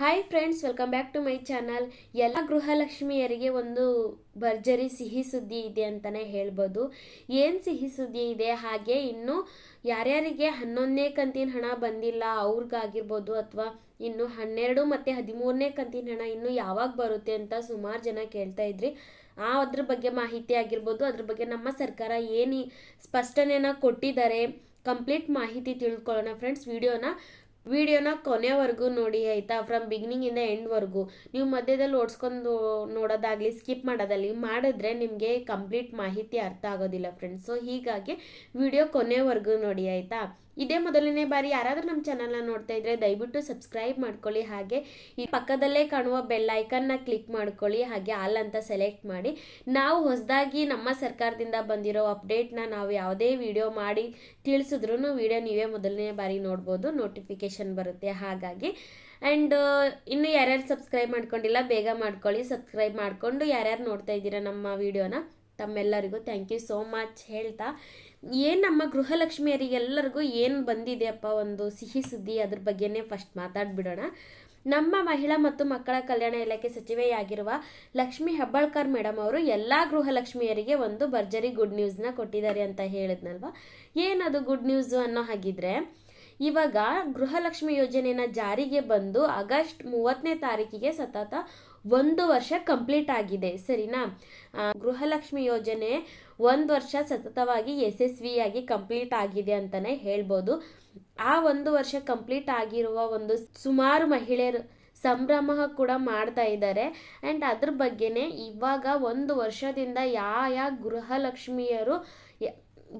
Hi friends welcome back to my channel ಎಲ್ಲ ಗೃಹಲಕ್ಷ್ಮಿಯರಿಗೆ ಒಂದು ಭರ್ಜರಿ ಸಿಹಿ ಸುದ್ದಿ ಇದೆ ಅಂತಲೇ ಹೇಳ್ಬೋದು. ಏನು ಸಿಹಿ ಸುದ್ದಿ ಇದೆ? ಹಾಗೆ ಇನ್ನು ಯಾರ್ಯಾರಿಗೆ ಹನ್ನೊಂದನೇ ಕಂತಿನ ಹಣ ಬಂದಿಲ್ಲ, ಅವ್ರಿಗಾಗಿರ್ಬೋದು ಅಥವಾ ಇನ್ನು ಹನ್ನೆರಡು ಮತ್ತು ಹದಿಮೂರನೇ ಕಂತಿನ ಹಣ ಇನ್ನು ಯಾವಾಗ ಬರುತ್ತೆ ಅಂತ ಸುಮಾರು ಜನ ಕೇಳ್ತಾ ಇದ್ರಿ. ಆ ಅದ್ರ ಬಗ್ಗೆ ಮಾಹಿತಿ ಆಗಿರ್ಬೋದು. ಅದ್ರ ಬಗ್ಗೆ ನಮ್ಮ ಸರ್ಕಾರ ಏನು ಸ್ಪಷ್ಟನೆನ ಕೊಟ್ಟಿದ್ದಾರೆ, ಕಂಪ್ಲೀಟ್ ಮಾಹಿತಿ ತಿಳ್ಕೊಳ್ಳೋಣ ಫ್ರೆಂಡ್ಸ್ ವಿಡಿಯೋನ ವಿಡಿಯೋನ ಕೊನೆವರೆಗೂ ನೋಡಿ, ಆಯಿತಾ? ಫ್ರಮ್ ಬಿಗಿನಿಂಗಿಂದ ಎಂಡ್ವರೆಗೂ ನೀವು ಮಧ್ಯದಲ್ಲಿ ಓಡಿಸ್ಕೊಂಡು ನೋಡೋದಾಗಲಿ ಸ್ಕಿಪ್ ಮಾಡೋದಾಗಲಿ, ಮಾಡಿದ್ರೆ ನಿಮಗೆ ಕಂಪ್ಲೀಟ್ ಮಾಹಿತಿ ಅರ್ಥ ಆಗೋದಿಲ್ಲ ಫ್ರೆಂಡ್ಸ್ ಸೊ ಹೀಗಾಗಿ ವಿಡಿಯೋ ಕೊನೆವರೆಗೂ ನೋಡಿ, ಆಯಿತಾ? ಇದೇ ಮೊದಲನೇ ಬಾರಿ ಯಾರಾದರೂ ನಮ್ಮ ಚಾನಲ್ನ ನೋಡ್ತಾ ಇದ್ರೆ ದಯವಿಟ್ಟು ಸಬ್ಸ್ಕ್ರೈಬ್ ಮಾಡ್ಕೊಳ್ಳಿ. ಹಾಗೆ ಈ ಪಕ್ಕದಲ್ಲೇ ಕಾಣುವ ಬೆಲ್ ಐಕನ್ನ ಕ್ಲಿಕ್ ಮಾಡ್ಕೊಳ್ಳಿ. ಹಾಗೆ ಆಲ್ ಅಂತ ಸೆಲೆಕ್ಟ್ ಮಾಡಿ. ನಾವು ಹೊಸದಾಗಿ ನಮ್ಮ ಸರ್ಕಾರದಿಂದ ಬಂದಿರೋ ಅಪ್ಡೇಟ್ನ ನಾವು ಯಾವುದೇ ವಿಡಿಯೋ ಮಾಡಿ ತಿಳಿಸಿದ್ರು ವಿಡಿಯೋ ನೀವೇ ಮೊದಲನೇ ಬಾರಿ ನೋಡ್ಬೋದು. ನೋಟಿಫಿಕೇಶನ್ ಬರುತ್ತೆ. ಹಾಗಾಗಿ ಆ್ಯಂಡ್ ಇನ್ನು ಯಾರ್ಯಾರು ಸಬ್ಸ್ಕ್ರೈಬ್ ಮಾಡ್ಕೊಂಡಿಲ್ಲ ಬೇಗ ಮಾಡ್ಕೊಳ್ಳಿ. ಸಬ್ಸ್ಕ್ರೈಬ್ ಮಾಡಿಕೊಂಡು ಯಾರ್ಯಾರು ನೋಡ್ತಾ ಇದ್ದೀರಾ ನಮ್ಮ ವಿಡಿಯೋನ ತಮ್ಮೆಲ್ಲರಿಗೂ ಥ್ಯಾಂಕ್ ಯು ಸೋ ಮಚ್ ಹೇಳ್ತಾ. ಏನು ನಮ್ಮ ಗೃಹಲಕ್ಷ್ಮಿಯರಿಗೆಲ್ಲರಿಗೂ ಏನು ಬಂದಿದೆಯಪ್ಪ ಒಂದು ಸಿಹಿ ಸುದ್ದಿ ಅದ್ರ ಬಗ್ಗೆನೇ ಫಸ್ಟ್ ಮಾತಾಡ್ಬಿಡೋಣ. ನಮ್ಮ ಮಹಿಳಾ ಮತ್ತು ಮಕ್ಕಳ ಕಲ್ಯಾಣ ಇಲಾಖೆ ಸಚಿವೆಯಾಗಿರುವ ಲಕ್ಷ್ಮಿ ಹೆಬ್ಬಾಳ್ಕರ್ ಮೇಡಮ್ ಅವರು ಎಲ್ಲ ಗೃಹಲಕ್ಷ್ಮಿಯರಿಗೆ ಒಂದು ಭರ್ಜರಿ ಗುಡ್ ನ್ಯೂಸ್ನ ಕೊಟ್ಟಿದ್ದಾರೆ ಅಂತ ಹೇಳಿದ್ನಲ್ವ? ಏನದು ಗುಡ್ ನ್ಯೂಸು ಅನ್ನೋ ಹಾಗಿದ್ರೆ, ಇವಾಗ ಗೃಹಲಕ್ಷ್ಮಿ ಯೋಜನೆನ ಜಾರಿಗೆ ಬಂದು ಆಗಸ್ಟ್ ಮೂವತ್ತನೇ ತಾರೀಕಿಗೆ ಸತತ ಒಂದು ವರ್ಷ ಕಂಪ್ಲೀಟ್ ಆಗಿದೆ, ಸರಿನಾ? ಗೃಹಲಕ್ಷ್ಮಿ ಯೋಜನೆ ಒಂದು ವರ್ಷ ಸತತವಾಗಿ ಯಶಸ್ವಿಯಾಗಿ ಕಂಪ್ಲೀಟ್ ಆಗಿದೆ ಅಂತಲೇ ಹೇಳ್ಬೋದು. ಆ ಒಂದು ವರ್ಷ ಕಂಪ್ಲೀಟ್ ಆಗಿರುವ ಒಂದು ಸುಮಾರು ಮಹಿಳೆಯರು ಸಂಭ್ರಮ ಕೂಡ ಮಾಡ್ತಾ ಇದ್ದಾರೆ. ಆ್ಯಂಡ್ ಅದ್ರ ಬಗ್ಗೆನೇ ಇವಾಗ ಒಂದು ವರ್ಷದಿಂದ ಯಾವ ಯಾವ ಗೃಹಲಕ್ಷ್ಮಿಯರು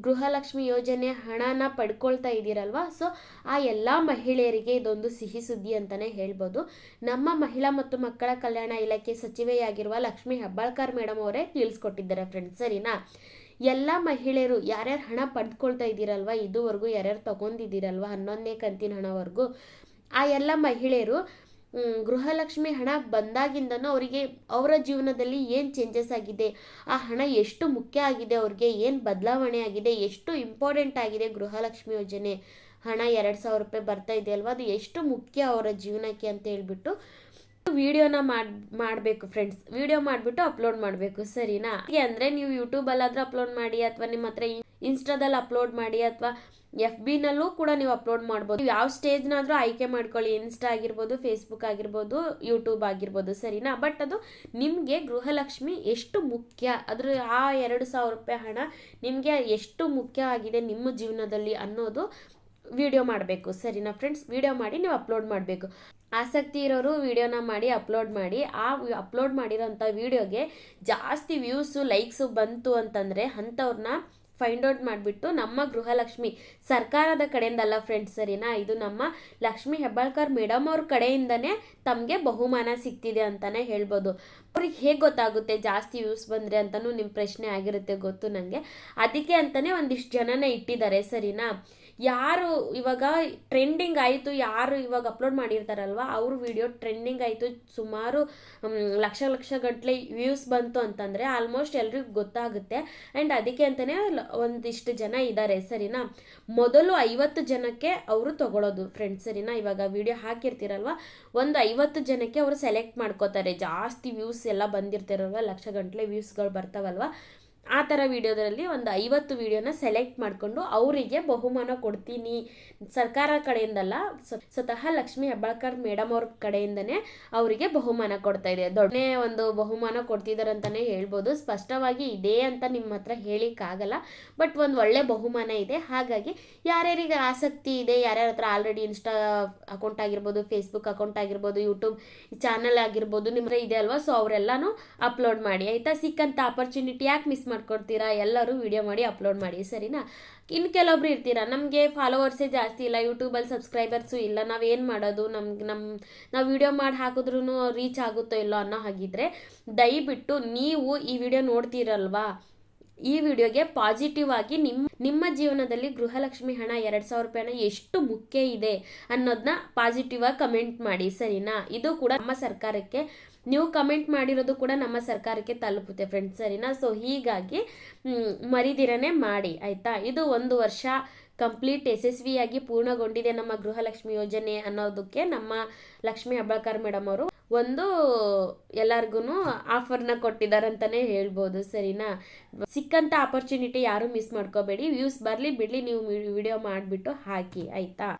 ಗೃಹಲಕ್ಷ್ಮಿ ಯೋಜನೆ ಹಣನ ಪಡ್ಕೊಳ್ತಾ ಇದ್ದೀರಲ್ವಾ? ಸೊ ಆ ಎಲ್ಲ ಮಹಿಳೆಯರಿಗೆ ಇದೊಂದು ಸಿಹಿ ಸುದ್ದಿ ಅಂತಲೇ ಹೇಳ್ಬೋದು. ನಮ್ಮ ಮಹಿಳಾ ಮತ್ತು ಮಕ್ಕಳ ಕಲ್ಯಾಣ ಇಲಾಖೆ ಸಚಿವೆಯಾಗಿರುವ ಲಕ್ಷ್ಮಿ ಹೆಬ್ಬಾಳ್ಕರ್ ಮೇಡಮ್ ಅವರೇ ತಿಳಿಸ್ಕೊಟ್ಟಿದ್ದಾರೆ ಫ್ರೆಂಡ್ಸ್ ಸರಿನಾ? ಎಲ್ಲ ಮಹಿಳೆಯರು ಯಾರ್ಯಾರು ಹಣ ಪಡ್ಕೊಳ್ತಾ ಇದ್ದೀರಲ್ವ? ಇದುವರೆಗೂ ಯಾರ್ಯಾರು ತಗೊಂಡಿದ್ದೀರಲ್ವಾ? ಹನ್ನೊಂದನೇ ಕಂತಿನ ಹಣವರೆಗೂ. ಆ ಎಲ್ಲ ಮಹಿಳೆಯರು ಗೃಹಲಕ್ಷ್ಮಿ ಹಣ ಬಂದಾಗಿಂದನೂ ಅವರಿಗೆ ಅವರ ಜೀವನದಲ್ಲಿ ಏನು ಚೇಂಜಸ್ ಆಗಿದೆ? ಆ ಹಣ ಎಷ್ಟು ಮುಖ್ಯ ಆಗಿದೆ ಅವ್ರಿಗೆ? ಏನು ಬದಲಾವಣೆ ಆಗಿದೆ? ಎಷ್ಟು ಇಂಪಾರ್ಟೆಂಟ್ ಆಗಿದೆ ಗೃಹಲಕ್ಷ್ಮಿ ಯೋಜನೆ? ಹಣ ಎರಡು ಸಾವಿರ ರೂಪಾಯಿ ಬರ್ತಾ ಇದೆ ಅಲ್ವಾ? ಅದು ಎಷ್ಟು ಮುಖ್ಯ ಅವರ ಜೀವನಕ್ಕೆ ಅಂತ ಹೇಳ್ಬಿಟ್ಟು ವಿಡಿಯೋನ ಮಾಡಿ, ಮಾಡಬೇಕು ಫ್ರೆಂಡ್ಸ್ ವಿಡಿಯೋ ಮಾಡಿಬಿಟ್ಟು ಅಪ್ಲೋಡ್ ಮಾಡಬೇಕು, ಸರಿನಾ? ಅಂದರೆ ನೀವು ಯೂಟ್ಯೂಬಲ್ಲಾದರೂ ಅಪ್ಲೋಡ್ ಮಾಡಿ, ಅಥವಾ ನಿಮ್ಮ ಹತ್ರ ಇನ್ಸ್ಟಾದಲ್ಲಿ ಅಪ್ಲೋಡ್ ಮಾಡಿ, ಅಥವಾ ಎಫ್ ಬಿನಲ್ಲೂ ಕೂಡ ನೀವು ಅಪ್ಲೋಡ್ ಮಾಡ್ಬೋದು. ಯಾವ ಸ್ಟೇಜ್ನಾದರೂ ಆಯ್ಕೆ ಮಾಡ್ಕೊಳ್ಳಿ. ಇನ್ಸ್ಟಾ ಆಗಿರ್ಬೋದು ಫೇಸ್ಬುಕ್ ಆಗಿರ್ಬೋದು ಯೂಟ್ಯೂಬ್ ಆಗಿರ್ಬೋದು, ಸರಿನಾ? ಬಟ್ ಅದು ನಿಮಗೆ ಗೃಹಲಕ್ಷ್ಮಿ ಎಷ್ಟು ಮುಖ್ಯ? ಅದ್ರ ಆ ಎರಡು ಸಾವಿರ ರೂಪಾಯಿ ಹಣ ನಿಮಗೆ ಎಷ್ಟು ಮುಖ್ಯ ಆಗಿದೆ ನಿಮ್ಮ ಜೀವನದಲ್ಲಿ ಅನ್ನೋದು ವಿಡಿಯೋ ಮಾಡಬೇಕು. ಸರಿನಾ ಫ್ರೆಂಡ್ಸ್ ವಿಡಿಯೋ ಮಾಡಿ ನೀವು ಅಪ್ಲೋಡ್ ಮಾಡಬೇಕು. ಆಸಕ್ತಿ ಇರೋರು ವಿಡಿಯೋನ ಮಾಡಿ ಅಪ್ಲೋಡ್ ಮಾಡಿ. ಆ ಅಪ್ಲೋಡ್ ಮಾಡಿರೋಂಥ ವಿಡಿಯೋಗೆ ಜಾಸ್ತಿ ವ್ಯೂಸು ಲೈಕ್ಸು ಬಂತು ಅಂತಂದರೆ ಅಂಥವ್ರನ್ನ ಫೈಂಡ್ ಔಟ್ ಮಾಡಿಬಿಟ್ಟು ನಮ್ಮ ಗೃಹಲಕ್ಷ್ಮಿ, ಸರ್ಕಾರದ ಕಡೆಯಿಂದಲ್ಲ ಫ್ರೆಂಡ್ಸ್ ಸರಿನಾ ಇದು ನಮ್ಮ ಲಕ್ಷ್ಮಿ ಹೆಬ್ಬಾಳ್ಕರ್ ಮೇಡಮ್ ಅವ್ರ ಕಡೆಯಿಂದನೇ ತಮಗೆ ಬಹುಮಾನ ಸಿಗ್ತಿದೆ ಅಂತಲೇ ಹೇಳ್ಬೋದು. ಅವ್ರಿಗೆ ಹೇಗೆ ಗೊತ್ತಾಗುತ್ತೆ ಜಾಸ್ತಿ ವ್ಯೂಸ್ ಬಂದರೆ ಅಂತಲೂ ನಿಮ್ಮ ಪ್ರಶ್ನೆ ಆಗಿರುತ್ತೆ ಗೊತ್ತು ನನಗೆ ಅದಕ್ಕೆ ಅಂತಲೇ ಒಂದಿಷ್ಟು ಜನನ ಇಟ್ಟಿದ್ದಾರೆ ಸರಿನಾ? ಯಾರು ಇವಾಗ ಟ್ರೆಂಡಿಂಗ್ ಆಯಿತು, ಯಾರು ಇವಾಗ ಅಪ್ಲೋಡ್ ಮಾಡಿರ್ತಾರಲ್ವ, ಅವ್ರ ವಿಡಿಯೋ ಟ್ರೆಂಡಿಂಗ್ ಆಯಿತು, ಸುಮಾರು ಲಕ್ಷ ಲಕ್ಷ ಗಟ್ಟಲೆ ವ್ಯೂಸ್ ಬಂತು ಅಂತಂದರೆ ಆಲ್ಮೋಸ್ಟ್ ಎಲ್ರಿಗೂ ಗೊತ್ತಾಗುತ್ತೆ. ಆ್ಯಂಡ್ ಅದಕ್ಕೆ ಅಂತಲೇ ಒಂದಿಷ್ಟು ಜನ ಇದ್ದಾರೆ ಸರಿನಾ? ಮೊದಲು ಐವತ್ತು ಜನಕ್ಕೆ ಅವರು ತಗೊಳ್ಳೋದು ಫ್ರೆಂಡ್ಸ್ ಸರಿನಾ? ಇವಾಗ ವಿಡಿಯೋ ಹಾಕಿರ್ತೀರಲ್ವ? ಒಂದು ಐವತ್ತು ಜನಕ್ಕೆ ಅವರು ಸೆಲೆಕ್ಟ್ ಮಾಡ್ಕೋತಾರೆ. ಜಾಸ್ತಿ ವ್ಯೂಸ್ ಎಲ್ಲ ಬಂದಿರ್ತಿರಲ್ವ? ಲಕ್ಷ ಗಂಟಲೆ ವ್ಯೂಸ್ಗಳು ಬರ್ತಾವಲ್ವ? ಆ ಥರ ವಿಡಿಯೋದಲ್ಲಿ ಒಂದು ಐವತ್ತು ವಿಡಿಯೋನ ಸೆಲೆಕ್ಟ್ ಮಾಡಿಕೊಂಡು ಅವರಿಗೆ ಬಹುಮಾನ ಕೊಡ್ತೀನಿ. ಸರ್ಕಾರ ಕಡೆಯಿಂದಲ್ಲ ಸ್ವತಃ ಲಕ್ಷ್ಮಿ ಹೆಬ್ಬಾಳ್ಕರ್ ಮೇಡಮ್ ಅವ್ರ ಕಡೆಯಿಂದನೇ ಅವರಿಗೆ ಬಹುಮಾನ ಕೊಡ್ತಾ ಇದೆ. ದೊಡ್ಡನೇ ಒಂದು ಬಹುಮಾನ ಕೊಡ್ತಿದ್ದಾರೆ ಅಂತಲೇ ಹೇಳ್ಬೋದು. ಸ್ಪಷ್ಟವಾಗಿ ಇದೆ ಅಂತ ನಿಮ್ಮ ಹತ್ರ ಹೇಳಿಕ್ಕಾಗಲ್ಲ. ಬಟ್ ಒಂದು ಒಳ್ಳೆ ಬಹುಮಾನ ಇದೆ. ಹಾಗಾಗಿ ಯಾರ್ಯಾರಿಗೆ ಆಸಕ್ತಿ ಇದೆ, ಯಾರ್ಯಾರ ಹತ್ರ ಆಲ್ರೆಡಿ ಇನ್ಸ್ಟಾ ಅಕೌಂಟ್ ಆಗಿರ್ಬೋದು, ಫೇಸ್ಬುಕ್ ಅಕೌಂಟ್ ಆಗಿರ್ಬೋದು, ಯೂಟ್ಯೂಬ್ ಚಾನಲ್ ಆಗಿರ್ಬೋದು, ನಿಮ್ಮ ಇದೆ ಅಲ್ವಾ? ಸೊ ಅವರೆಲ್ಲನೂ ಅಪ್ಲೋಡ್ ಮಾಡಿ. ಆಯಿತಾ? ಸಿಕ್ಕಂಥ ಆಪರ್ಚುನಿಟಿ ಯಾಕೆ ಮಿಸ್ ಮಾಡ್ಕೊಡ್ತೀರಾ? ಎಲ್ಲರೂ ವಿಡಿಯೋ ಮಾಡಿ ಅಪ್ಲೋಡ್ ಮಾಡಿ, ಸರಿನಾ? ಇನ್ನು ಕೆಲವೊಬ್ರು ಇರ್ತೀರಾ? ನಮಗೆ ಫಾಲೋವರ್ಸೇ ಜಾಸ್ತಿ ಇಲ್ಲ ಯೂಟ್ಯೂಬಲ್ಲಿ ಸಬ್ಸ್ಕ್ರೈಬರ್ಸು ಇಲ್ಲ. ನಾವೇನು ಮಾಡೋದು? ನಮ್ಗೆ ನಮ್ಮ ನಾವು ವಿಡಿಯೋ ಮಾಡಿ ಹಾಕಿದ್ರೂ ರೀಚ್ ಆಗುತ್ತೋ ಇಲ್ಲೋ ಅನ್ನೋ ಹಾಗಿದ್ರೆ ದಯವಿಟ್ಟು ನೀವು ಈ ವಿಡಿಯೋ ನೋಡ್ತೀರಲ್ವಾ? ಈ ವಿಡಿಯೋಗೆ ಪಾಸಿಟಿವ್ ಆಗಿ ನಿಮ್ಮ ನಿಮ್ಮ ಜೀವನದಲ್ಲಿ ಗೃಹಲಕ್ಷ್ಮಿ ಹಣ ಎರಡು ಸಾವಿರ ರೂಪಾಯಿ ಹಣ ಎಷ್ಟು ಮುಖ್ಯ ಇದೆ ಅನ್ನೋದನ್ನ ಪಾಸಿಟಿವ್ ಆಗಿ ಕಮೆಂಟ್ ಮಾಡಿ, ಸರಿನಾ? ಇದು ಕೂಡ ನಮ್ಮ ಸರ್ಕಾರಕ್ಕೆ ನೀವು ಕಮೆಂಟ್ ಮಾಡಿರೋದು ಕೂಡ ನಮ್ಮ ಸರ್ಕಾರಕ್ಕೆ ತಲುಪುತ್ತೆ ಫ್ರೆಂಡ್ಸ್ ಸರಿನಾ? ಸೊ ಹೀಗಾಗಿ ಮರಿದಿರನೇ ಮಾಡಿ, ಆಯಿತಾ? ಇದು ಒಂದು ವರ್ಷ ಕಂಪ್ಲೀಟ್ ಯಶಸ್ವಿಯಾಗಿ ಪೂರ್ಣಗೊಂಡಿದೆ ನಮ್ಮ ಗೃಹಲಕ್ಷ್ಮಿ ಯೋಜನೆ ಅನ್ನೋದಕ್ಕೆ ನಮ್ಮ ಲಕ್ಷ್ಮಿ ಹೆಬ್ಬಾಳ್ಕರ್ ಮೇಡಮ್ ಅವರು. ಒಂದು ಎಲ್ಲರಿಗೂ ಆಫರ್ನ ಕೊಟ್ಟಿದ್ದಾರೆ ಅಂತಾನೆ ಹೇಳ್ಬೋದು, ಸರಿನಾ? ಸಿಕ್ಕಂಥ ಆಪರ್ಚುನಿಟಿ ಯಾರು ಮಿಸ್ ಮಾಡ್ಕೋಬೇಡಿ. ವ್ಯೂಸ್ ಬರಲಿ, ಬಿಡಲಿ, ನೀವು ವಿಡಿಯೋ ಮಾಡಿಬಿಟ್ಟು ಹಾಕಿ, ಆಯಿತಾ?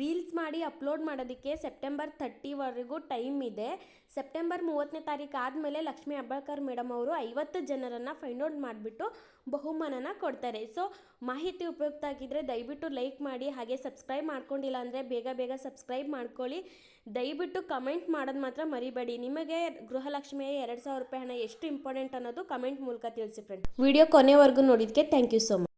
ರೀಲ್ಸ್ ಮಾಡಿ ಅಪ್ಲೋಡ್ ಮಾಡೋದಕ್ಕೆ ಸೆಪ್ಟೆಂಬರ್ ಥರ್ಟಿವರೆಗೂ ಟೈಮ್ ಇದೆ. ಸೆಪ್ಟೆಂಬರ್ ಮೂವತ್ತನೇ ತಾರೀಕು ಆದಮೇಲೆ ಲಕ್ಷ್ಮೀ ಹೆಬ್ಬಾಳ್ಕರ್ ಮೇಡಮ್ ಅವರು ಐವತ್ತು ಜನರನ್ನು ಫೈಂಡ್ ಔಟ್ ಮಾಡಿಬಿಟ್ಟು ಬಹುಮಾನನ ಕೊಡ್ತಾರೆ. ಸೊ ಮಾಹಿತಿ ಉಪಯುಕ್ತ ಆಗಿದ್ದರೆ ದಯವಿಟ್ಟು ಲೈಕ್ ಮಾಡಿ, ಹಾಗೆ ಸಬ್ಸ್ಕ್ರೈಬ್ ಮಾಡ್ಕೊಂಡಿಲ್ಲ ಅಂದರೆ ಬೇಗ ಬೇಗ ಸಬ್ಸ್ಕ್ರೈಬ್ ಮಾಡ್ಕೊಳ್ಳಿ. ದಯವಿಟ್ಟು ಕಮೆಂಟ್ ಮಾಡೋದು ಮಾತ್ರ ಮರಿಬೇಡಿ. ನಿಮಗೆ ಗೃಹಲಕ್ಷ್ಮಿಯ ಎರಡು ಸಾವಿರ ರೂಪಾಯಿ ಹಣ ಎಷ್ಟು ಇಂಪಾರ್ಟೆಂಟ್ ಅನ್ನೋದು ಕಮೆಂಟ್ ಮೂಲಕ ತಿಳಿಸಿ ಫ್ರೆಂಡ್ ವಿಡಿಯೋ ಕೊನೆವರೆಗೂ ನೋಡಿದ್ದಕ್ಕೆ ಥ್ಯಾಂಕ್ ಯು ಸೊ ಮಚ್